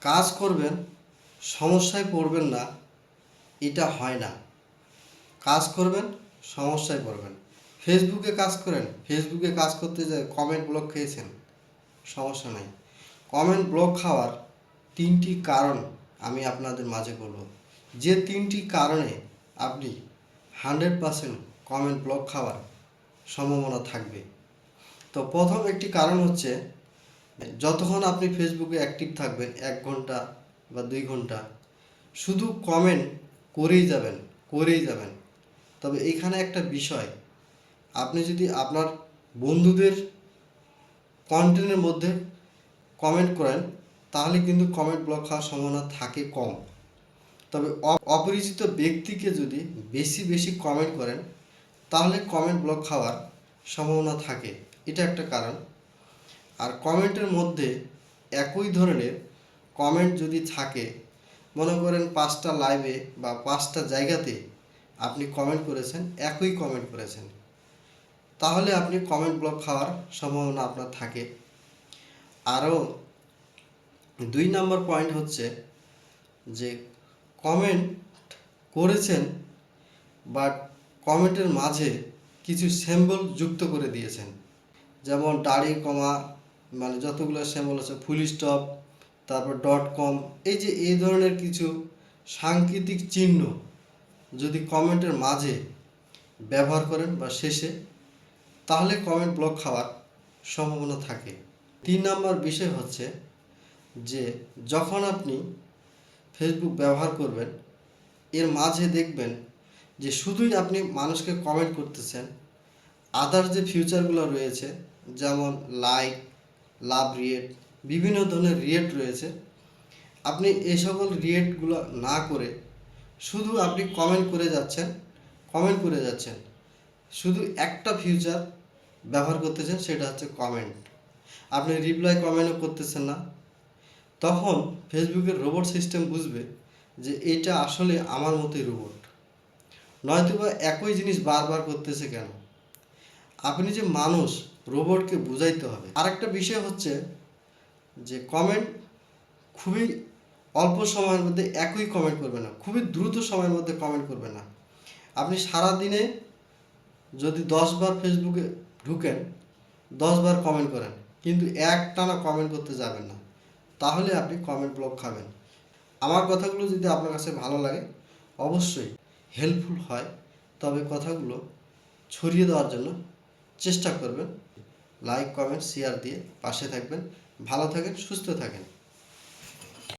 কাজ করবেন, সমস্যায় পড়বেন না, এটা হয় না। কাজ করবেন, সমস্যায় পড়বেন। ফেসবুকে কাজ করেন, ফেসবুকে কাজ করতে যায় কমেন্ট ব্লক খেয়েছেন, সমস্যা নেই। কমেন্ট ব্লক খাওয়ার তিনটি কারণ আমি আপনাদের মাঝে বলব। যে তিনটি কারণে আপনি হান্ড্রেড পার্সেন্ট কমেন্ট ব্লক খাওয়ার সম্ভাবনা থাকবে। তো প্রথম একটি কারণ হচ্ছে যতক্ষণ আপনি ফেসবুকে অ্যাক্টিভ থাকবেন, এক ঘণ্টা বা দুই ঘণ্টা, শুধু কমেন্ট করেই যাবেন করেই যাবেন। তবে এখানে একটা বিষয়, আপনি যদি আপনার বন্ধুদের কন্টেন্টের মধ্যে কমেন্ট করেন, তাহলে কিন্তু কমেন্ট ব্লক হওয়ার সম্ভাবনা থাকে কম। তবে অপরিচিত ব্যক্তিকে যদি বেশি বেশি কমেন্ট করেন, তাহলে কমেন্ট ব্লক খাওয়ার সম্ভাবনা থাকে। এটা একটা কারণ। আর কমেন্টের মধ্যে একই ধরনের কমেন্ট যদি থাকে, মনে করেন পাঁচটা লাইভে বা পাঁচটা জায়গাতে আপনি কমেন্ট করেছেন, একই কমেন্ট করেছেন, তাহলে আপনি কমেন্ট ব্লক খাওয়ার সম্ভাবনা আপনার থাকে। আরও দুই নম্বর পয়েন্ট হচ্ছে যে কমেন্ট করেছেন বাট কমেন্টের মাঝে কিছু সিম্বল যুক্ত করে দিয়েছেন। যেমন দাড়ি, কমা মানে যতগুলো সিম্বল আছে ফুল স্টপ তারপর ডট কম এই যে এই ধরনের কিছু সাংকেতিক চিহ্ন যদি কমেন্টের মাঝে ব্যবহার করেন বা শেষে, তাহলে কমেন্ট ব্লক খাওয়ার সম্ভাবনা থাকে। তিন নম্বর বিষয় হচ্ছে যে, যখন আপনি ফেসবুক ব্যবহার করবেন, এর মাঝে দেখবেন যে শুধুই আপনি মানুষকে কমেন্ট করতেছেন আদার যে ফিউচারগুলো রয়েছে, যেমন লাইক লাভ রিয়েট বিভিন্ন ধরনের রিয়েট রয়েছে। আপনি এই সকল রিয়েটগুলো না করে শুধু আপনি কমেন্ট করে যাচ্ছেন কমেন্ট করে যাচ্ছেন। শুধু একটা ফিউচার ব্যবহার করতেছেন, সেটা হচ্ছে কমেন্ট আপনি রিপ্লাই কমেন্টও করতেছেন না। তখন ফেসবুকের রোবট সিস্টেম বুঝবে যে এটা আসলে আমার মতোই রোবট নয়তোবা একই জিনিস বারবার করতেছে কেন? আপনি যে মানুষ রোবটকে বুঝাইতে হবে। আরেকটা বিষয় হচ্ছে যে কমেন্ট খুবই অল্প সময়ের মধ্যে একই কমেন্ট করবে না, খুবই দ্রুত সময়ের মধ্যে কমেন্ট করবে না। আপনি সারা দিনে যদি দশবার ফেসবুকে ঢুকেন দশবার কমেন্ট করেন, কিন্তু এক টানা কমেন্ট করতে যাবেন না, তাহলে আপনি কমেন্ট ব্লক খাবেন। আমার কথাগুলো যদি আপনার কাছে ভালো লাগে, অবশ্যই হেল্পফুল হয়, তবে কথাগুলো ছড়িয়ে দেওয়ার জন্য চেষ্টা করবেন। লাইক কমেন্ট শেয়ার দিয়ে পাশে থাকবেন। ভালো থাকেন সুস্থ থাকেন।